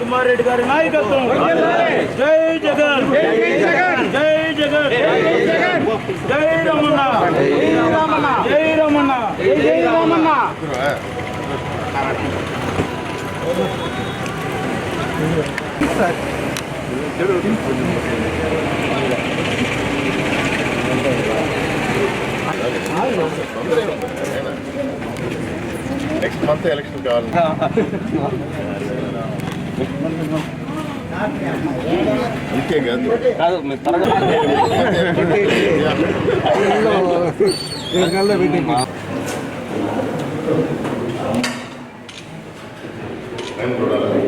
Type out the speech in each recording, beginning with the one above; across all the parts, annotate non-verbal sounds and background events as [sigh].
కుమార్ రెడ్డి గారి నాయకత్వం. జై జగన్. జై జగన్. జై రమణ. జై రమణ. జై రమణ నెక్స్ట్ మంత్ ఎలక్షన్ కావాలి ఇంకే కాదు [laughs] [laughs] నేను చూడాలి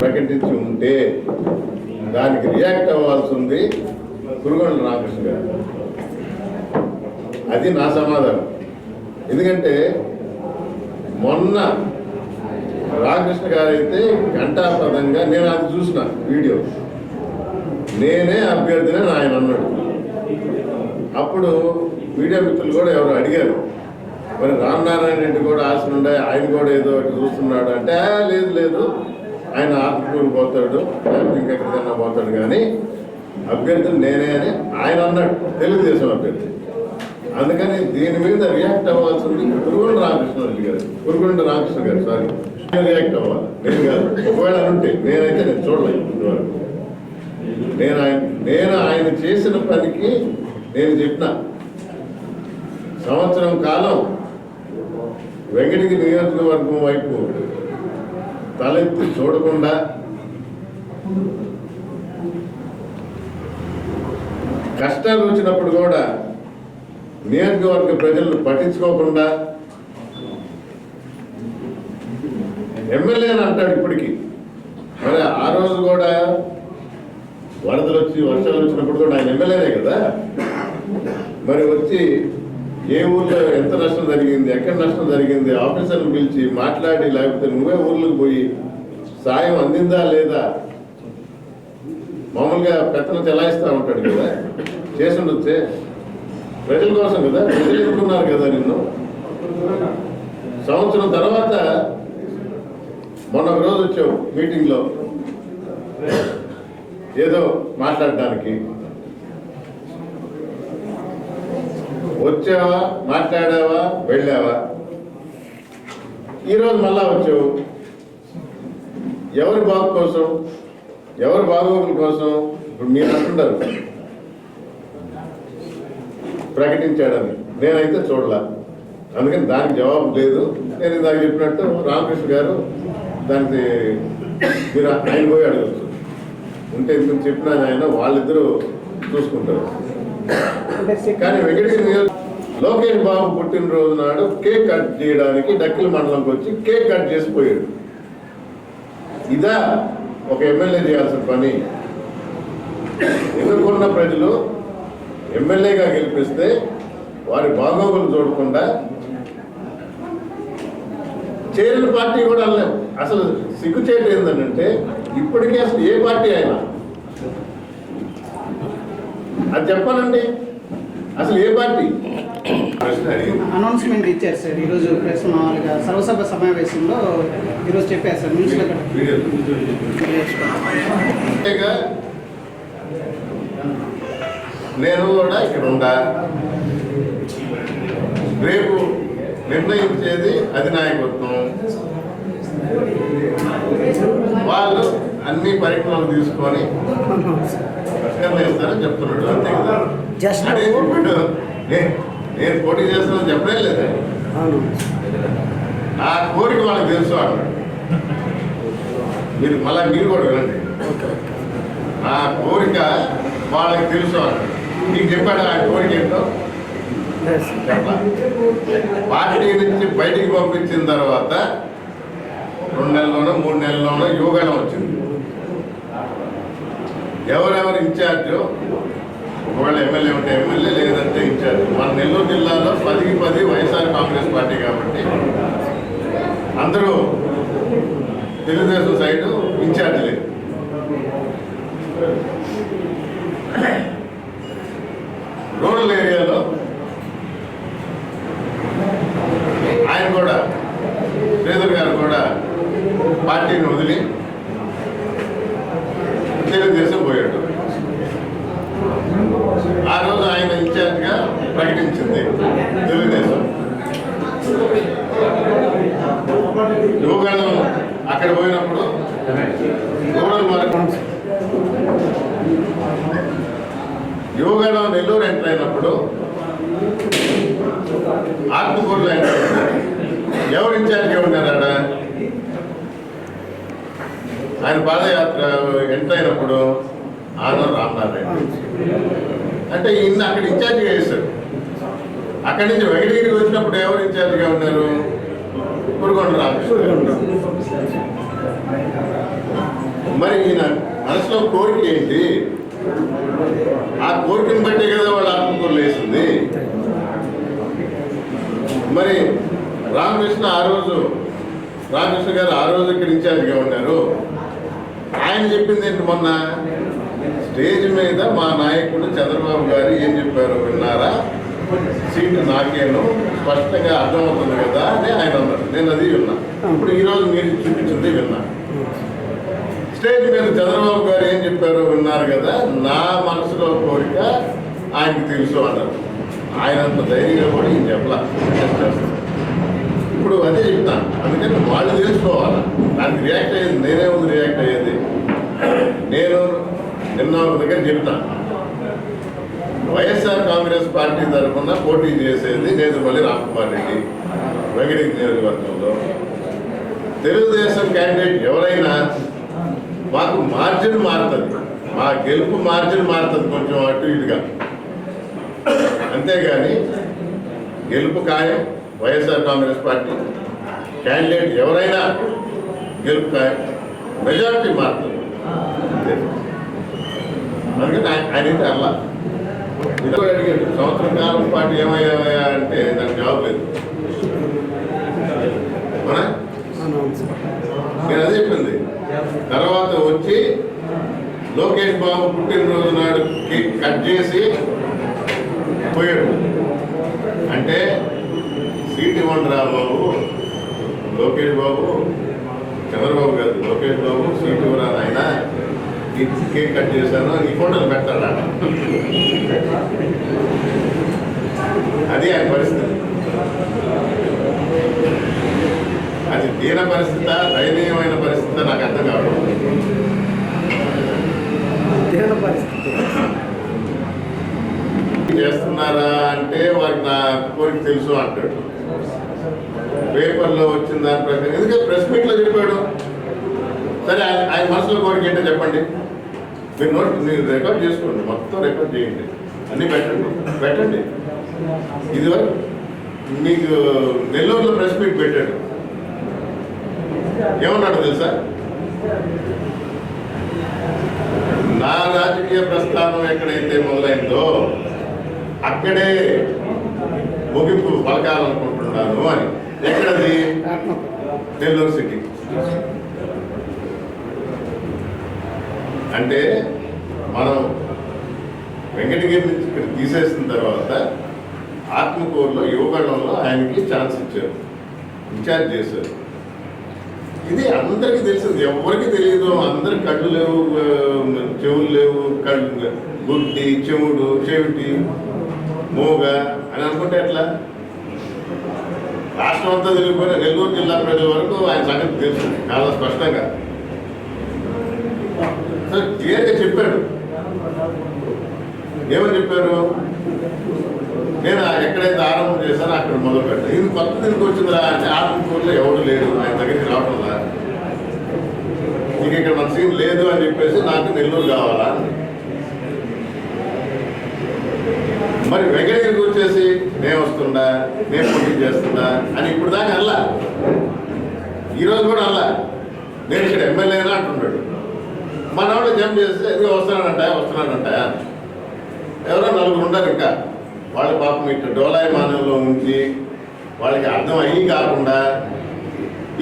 ప్రకటించి ఉంటే దానికి రియాక్ట్ అవ్వాల్సి ఉంది కురుగొండ రామకృష్ణ గారు. అది నా సమాధానం. ఎందుకంటే మొన్న రామకృష్ణ గారు అయితే ఘంటాపదంగా నేను అది చూసిన వీడియో. నేనే అభ్యర్థిని ఆయన అన్నాడు. అప్పుడు మీడియా మిత్రులు కూడా ఎవరు అడిగారు. మరి రామనారాయణ రెడ్డి కూడా ఆశ ఉండే ఆయన కూడా ఏదో ఒకటి చూస్తున్నాడు అంటే లేదు లేదు. ఆయన ఆత్మకూరు పోతాడు ఇంకెక్కడికైనా పోతాడు కానీ అభ్యర్థిని నేనే అని ఆయన అన్నాడు తెలుగుదేశం అభ్యర్థి. అందుకని దీని మీద రియాక్ట్ అవ్వాల్సింది కురుగొండ రామకృష్ణ రెడ్డి గారు. కురుగొండ రామకృష్ణ గారు సారీ ఆయన రియాక్ట్ అవ్వాలి. నేను కాదు. ఒకవేళ ఉంటే నేనైతే నేను చూడలేదు ఇంతవరకు. నేను ఆయన నేను ఆయన చేసిన పనికి నేను చెప్పిన. సంవత్సరం కాలం వెంకటకి నియోజకవర్గం వైపు తలెత్తి చూడకుండా కష్టాలు వచ్చినప్పుడు కూడా నియోజకవర్గ ప్రజలను పట్టించుకోకుండా ఎమ్మెల్యే అని అంటాడు ఇప్పటికీ. మరి ఆ రోజు కూడా వరదలు వచ్చి వర్షాలు వచ్చినప్పుడు కూడా ఆయన ఎమ్మెల్యేనే కదా? మరి వచ్చి ఏ ఊర్లో ఎంత నష్టం జరిగింది ఎక్కడ నష్టం జరిగింది ఆఫీసర్ని పిలిచి మాట్లాడి లేకపోతే నువ్వే ఊర్లకు పోయి సాయం అందిందా లేదా? మామూలుగా పెత్తనం చెలాయిస్తా ఉంటాడు కదా? చేసి ఉండొచ్చే? ప్రజల కోసం కదా? ప్రజలు ఎన్నుకున్నారు కదా నిన్ను? సంవత్సరం తర్వాత మొన్న ఒక రోజు వచ్చావు మీటింగ్లో. ఏదో మాట్లాడడానికి. వచ్చావా? మాట్లాడావా? వెళ్ళావా? ఈరోజు మళ్ళా వచ్చావు. ఎవరి బాగు కోసం? ఎవరి బాగోగుల కోసం? ఇప్పుడు మీరు అంటున్నారు ప్రకటించాడని నేనైతే చూడలే. అందుకని దానికి జవాబు లేదు. నేను ఇందాక చెప్పినట్టు రామకృష్ణ గారు దానికి మీరు ఆయన పోయి అడగచ్చు. ఉంటే ఇంత చెప్పినా ఆయన వాళ్ళిద్దరూ చూసుకుంటారు. కానీ వెంకటగిరి లోకేష్ బాబు పుట్టినరోజు నాడు కేక్ కట్ చేయడానికి డక్కిల మండలంకి వచ్చి కేక్ కట్ చేసిపోయాడు ఇదా ఒక ఎమ్మెల్యే చేయాల్సిన పని. ఎన్నుకున్న ప్రజలు ఎమ్మెల్యేగా గెలిపిస్తే వారి బాగోగులు చూడకుండా చేరిన పార్టీ కూడా అనలేం అసలు సిగ్గుచేటు ఏంటంటే ఇప్పటికే అసలు ఏ పార్టీ అయినా. అది చెప్పానండి అసలు ఏ పార్టీ? అనౌన్స్మెంట్ ఇచ్చారు సార్. ఈరోజు ప్రెస్ మామూలుగా సర్వసభ సమావేశంలో ఈరోజు చెప్పారు సార్. న్యూస్లో వీడియో అంతేగా. నేను కూడా ఇక్కడ ఉండా. రేపు నిర్ణయించేది అధినాయకత్వం. వాళ్ళు అన్ని పరికరాలు తీసుకొని నిర్ణయిస్తారని చెప్తున్నాడు. అంతే కదా? అంటే ఇప్పుడు నేను పోటీ చేస్తానని చెప్పడం లేదు? నా కోరిక వాళ్ళకి తెలుసు అన్నాడు మీరు మళ్ళీ మీరు కూడా వినండి. నా కోరిక వాళ్ళకి తెలుసు అన్నాడు మీకు చెప్పాడు ఆ కోరిక ఏంటో. పార్టీ నుంచి బయటికి పంపించిన తర్వాత రెండు నెలల్లోనో మూడు నెలల్లోనో యోగాలో వచ్చింది. ఎవరెవరు ఇన్ఛార్జో? ఒకవేళ ఎమ్మెల్యే ఉంటే ఎమ్మెల్యే లేదంటే ఇన్ఛార్జ్. మన నెల్లూరు జిల్లాలో పదికి పది వైఎస్ఆర్ కాంగ్రెస్ పార్టీ కాబట్టి అందరూ తెలుగుదేశం సైడ్ ఇన్ఛార్జ్ లేదు రూరల్ ఏరియాలో ఆయన కూడా శ్రీధర్ గారు కూడా పార్టీని వదిలి తెలుగుదేశం పోయాడు ఆ రోజు ఆయన ఇన్ఛార్జ్గా ప్రకటించింది తెలుగుదేశం యువగణం అక్కడ పోయినప్పుడు రూరల్ నెల్లూరు ఎంటర్ అయినప్పుడు ఆత్మకూరులో ఎంటర్ ఎవరు ఇన్ఛార్జ్గా ఉన్నారు ఆడ? ఆయన పాదయాత్ర ఎంటర్ అయినప్పుడు ఆనర్ రామనారాయణ అంటే ఈయన అక్కడ ఇన్ఛార్జిగా వేశారు అక్కడి నుంచి వెంకటగిరికి వచ్చినప్పుడు ఎవరు ఇన్ఛార్జిగా ఉన్నారు? కురుగొండ మరి ఈయన మనసులో కోరిక ఏంటి? ఆ కోరికను బట్టే కదా వాళ్ళు ఆత్మకూరులు వేసింది. మరి రామకృష్ణ ఆ రోజు రామకృష్ణ గారు ఆ రోజు ఇక్కడ ఇన్ఛార్జిగా ఉన్నారు. ఆయన చెప్పింది ఏంటి మొన్న? స్టేజ్ మీద మా నాయకుడు చంద్రబాబు గారు ఏం చెప్పారు విన్నారా? సీటు నాకేను స్పష్టంగా అర్థమవుతుంది కదా. నేను అది విన్నా. ఇప్పుడు ఈరోజు మీరు చూపించింది విన్నా. స్టేజ్ మీద చంద్రబాబు గారు ఏం చెప్పారో విన్నారు కదా నా మనసులో కోరిక ఆయనకి తెలుసు అన్నారు. ఆయన అంత ధైర్యంగా కూడా ఈయన చెప్పలా. ఇప్పుడు అదే చెప్తాను అందుకని వాళ్ళు తెలుసుకోవాలి. దానికి రియాక్ట్ అయ్యేది నేనే ముందు రియాక్ట్ అయ్యేది. నేను నిన్న ఒక దగ్గర చెప్తాను వైఎస్ఆర్ కాంగ్రెస్ పార్టీ తరఫున పోటీ చేసేది నేదుమల్లి రామకుమార్ రెడ్డి వెంకటగిరి నియోజకవర్గంలో తెలుగుదేశం క్యాండిడేట్ ఎవరైనా మాకు మార్జిన్ మారుతుంది. మా గెలుపు మార్జిన్ మారుతుంది కొంచెం అటు ఇటుగా. అంతేగాని గెలుపు ఖాయం వైఎస్ఆర్ కాంగ్రెస్ పార్టీ. క్యాండిడేట్ ఎవరైనా గెలుపు ఖాయం. మెజారిటీ మారుతుంది. అందుకని ఆయన అయితే అలా. ఇది కూడా అడిగాడు సంవత్సరం కాలం పాటు ఏమయ్యాయా అంటే దానికి జవాబు లేదు అవునా నేను అదే చెప్పింది తర్వాత వచ్చి లోకేష్ బాబు పుట్టినరోజు నాడు కేక్ కట్ చేసి పోయాడు. అంటే సీట్ ఇవ్వండి రా బాబు. లోకేష్ బాబు చంద్రబాబు గారు లోకేష్ బాబు సీట్ ఇవ్వరా ఆయన కేక్ కట్ చేశాను ఈ ఫోటోలు పెట్టాలా అది ఆయన పరిస్థితి. అది దీన పరిస్థితి దయనీయమైన పరిస్థితి నాకు అర్థం కావడం తీవ్ర పరిస్థితి చేస్తున్నారా అంటే వారికి నా కోరిక తెలుసు అంటాడు. పేపర్లో వచ్చిన దాని ప్రకారం ఎందుకంటే ప్రెస్ మీట్లో చెప్పాడు. సరే ఆయన మనసులో కోరిక ఏంటో చెప్పండి. మీరు నోట్ మీరు రికార్డ్ చేసుకోండి మొత్తం రికార్డ్ చేయండి. అన్నీ పెట్టండి పెట్టండి. ఇది వరకు మీకు నెల్లూరులో ప్రెస్ మీట్ పెట్టాడు. ఏమన్నాడు తెలుసా? నా రాజకీయ ప్రస్థానం ఎక్కడైతే మొదలైందో అక్కడే ముగింపు పలకాలనుకుంటున్నాను అని. ఎక్కడది? నెల్లూరు సిటీ. అంటే మనం వెంకటగిరి నుంచి ఇక్కడ తీసేసిన తర్వాత ఆత్మకూరులో యువగణంలో ఆయనకి ఛాన్స్ ఇచ్చారు. ఇన్ఛార్జ్ చేశారు. ఇది అందరికీ తెలిసింది. ఎవరికి తెలియదు? అందరి కళ్ళు లేవు చెవులు లేవు కళ్ళు గుడ్డి చెవుడు చెవిటి మూగ అని అనుకుంటే ఎట్లా? రాష్ట్రం అంతా తిరిగిపోయిన నెల్లూరు జిల్లా ప్రజల వరకు ఆయన సంగతి తెలుసు. చాలా స్పష్టంగా. అసలు క్లియర్గా చెప్పాడు ఏమని చెప్పారు? నేను ఎక్కడైతే ఆరంభం చేశానో అక్కడ మొదలు పెట్టాను. ఇది కొత్త దీనికి వచ్చిందిరా అంటే ఆరంభంలో ఎవరు లేడు ఆయన దగ్గరికి రావడంలా ఇంక ఇక్కడ మన సీన్ లేదు అని చెప్పేసి నాకు నెల్లూరు కావాలా? అని. మరి వెంకటగిరి వచ్చేసి మేము వస్తుందా నేను పోటీ చేస్తుందా అని ఇప్పుడు దాకా అల్లా ఈరోజు కూడా అల్లా నేను ఇక్కడ ఎమ్మెల్యేనా అంటున్నాడు. మనవాడు జంప్ చేస్తే ఇది వస్తున్నాడంట వస్తున్నాడంట. ఎవరో నలుగురు ఉండరు ఇంకా. వాళ్ళ పాపం ఇట్లా డోలాయమానంలో ఉంచి వాళ్ళకి అర్థం అయ్యి కాకుండా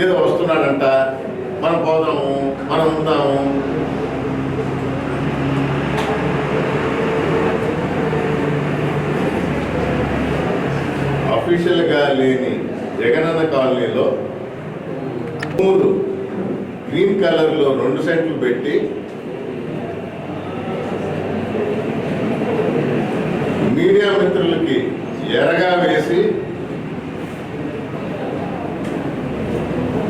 ఏదో వస్తున్నాడంట. మనం పోదాము మనం ఉందాము. అఫీషియల్గా లేని జగనన్న కాలనీలో మూడు గ్రీన్ కలర్లో రెండు సెంట్లు పెట్టి మీడియా మిత్రులకి ఎరగా వేసి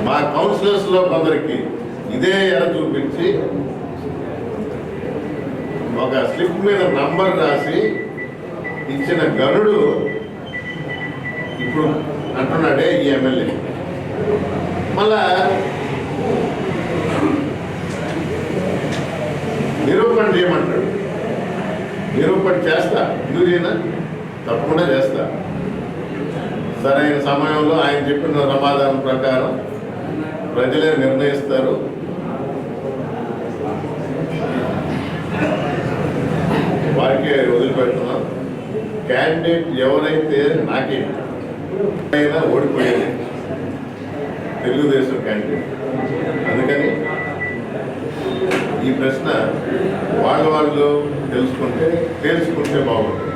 మా కౌన్సిలర్స్లో కొందరికి ఇదే ఎర చూపించి ఒక స్లిప్ మీద నంబర్ రాసి ఇచ్చిన గనుడు ఇప్పుడు అంటున్నాడే ఈ ఎమ్మెల్యే. మళ్ళా నిరూపణ చేయమంటాడు. నిరూపణ చేస్తా. ఎందుకు చేయనా? తప్పకుండా చేస్తా. సరైన సమయంలో ఆయన చెప్పిన సమాధానం ప్రకారం ప్రజలే నిర్ణయిస్తారు. వారికే వదిలిపెడుతున్నాం. క్యాండిడేట్ ఎవరైతే నాకే అయినా ఓడిపోయేది తెలుగుదేశం క్యాండిడేట్ అందుకని ఈ ప్రశ్న వాళ్ళ వాళ్ళు తెలుసుకుంటే తెలుసుకుంటే బాగుంటుంది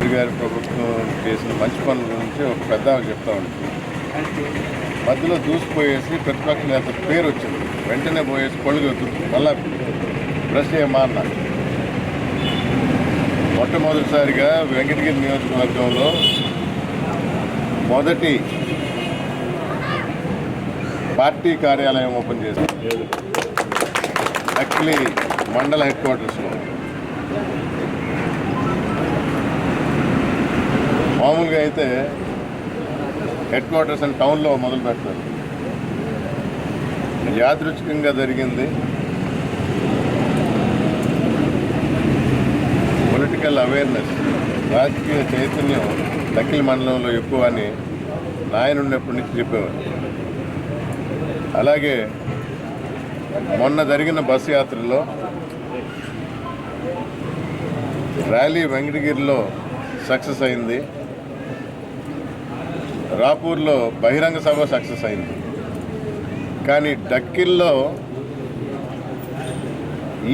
మోదీ గారి ప్రభుత్వం చేసిన మంచి పనుల గురించి ఒక పెద్ద ఆమె చెప్తా ఉంటుంది మధ్యలో దూసిపోయేసి ప్రతిపక్ష నేత పేరు వచ్చింది. వెంటనే పోయేసి కొళ్ళు మళ్ళా బ్రష్ చేయమన్నా. మొట్టమొదటిసారిగా వెంకటగిరి నియోజకవర్గంలో మొదటి పార్టీ కార్యాలయం ఓపెన్ చేశారు అక్కిలి మండల హెడ్ క్వార్టర్స్లో. మామూలుగా అయితే హెడ్ క్వార్టర్స్ అని టౌన్లో మొదలు పెట్టారు. యాదృచ్ఛికంగా జరిగింది. పొలిటికల్ అవేర్నెస్ రాజకీయ చైతన్యం దక్కిల మండలంలో ఎక్కువ అని నాయన ఉన్నప్పటి నుంచి చెప్పేవారు. అలాగే మొన్న జరిగిన బస్సు యాత్రలో ర్యాలీ వెంకటగిరిలో సక్సెస్ అయింది. రాపూర్లో బహిరంగ సభ సక్సెస్ అయింది. కానీ డక్కిల్లో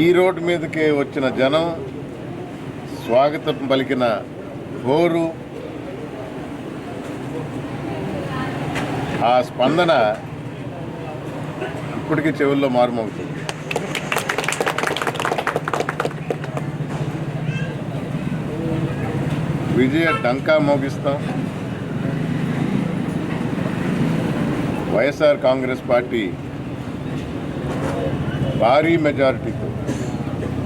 ఈ రోడ్డు మీదకే వచ్చిన జనం స్వాగతం పలికిన హోరు ఆ స్పందన ఇప్పటికీ చెవుల్లో మారుమవుతుంది. విజయ డంకా మోగిస్తాం. వైఎస్ఆర్ కాంగ్రెస్ పార్టీ భారీ మెజారిటీతో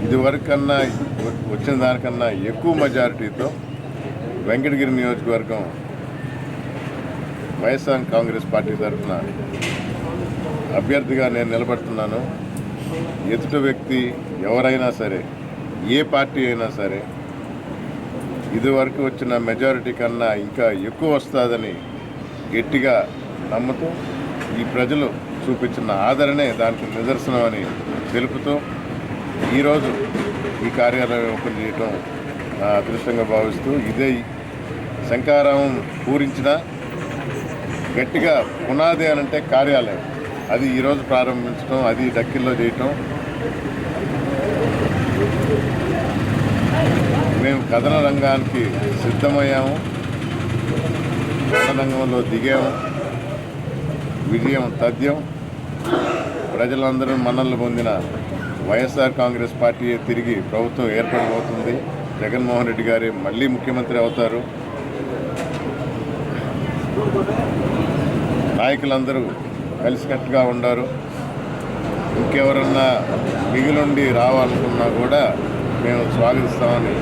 ఇదివరకన్నా వచ్చిన దానికన్నా ఎక్కువ మెజారిటీతో వెంకటగిరి నియోజకవర్గం వైఎస్ఆర్ కాంగ్రెస్ పార్టీ తరఫున అభ్యర్థిగా నేను నిలబడుతున్నాను. ఎదుటి వ్యక్తి ఎవరైనా సరే ఏ పార్టీ అయినా సరే ఇదివరకు వచ్చిన మెజారిటీ కన్నా ఇంకా ఎక్కువ వస్తుందని గట్టిగా నమ్ముతూ ఈ ప్రజలు చూపించిన ఆదరణే దానికి నిదర్శనం అని తెలుపుతూ ఈరోజు ఈ కార్యాలయం ఓపెన్ చేయటం నా అదృష్టంగా భావిస్తూ ఇదే శంకారావం పూరించిన గట్టిగా పునాది అని అంటే కార్యాలయం. అది ఈరోజు ప్రారంభించడం అది డక్కిల్లో చేయటం. మేము కథన రంగానికి సిద్ధమయ్యాము. రంగంలో దిగాము. విజయం తథ్యం. ప్రజలందరూ మన్నలు పొందిన వైఎస్ఆర్ కాంగ్రెస్ పార్టీ తిరిగి ప్రభుత్వం ఏర్పడబోతుంది. జగన్మోహన్ రెడ్డి గారి మళ్ళీ ముఖ్యమంత్రి అవుతారు. నాయకులందరూ కలిసికట్టుగా ఉండారు. ఇంకెవరన్నా మిగిలుండి రావాలనుకున్నా కూడా మేము స్వాగతిస్తామని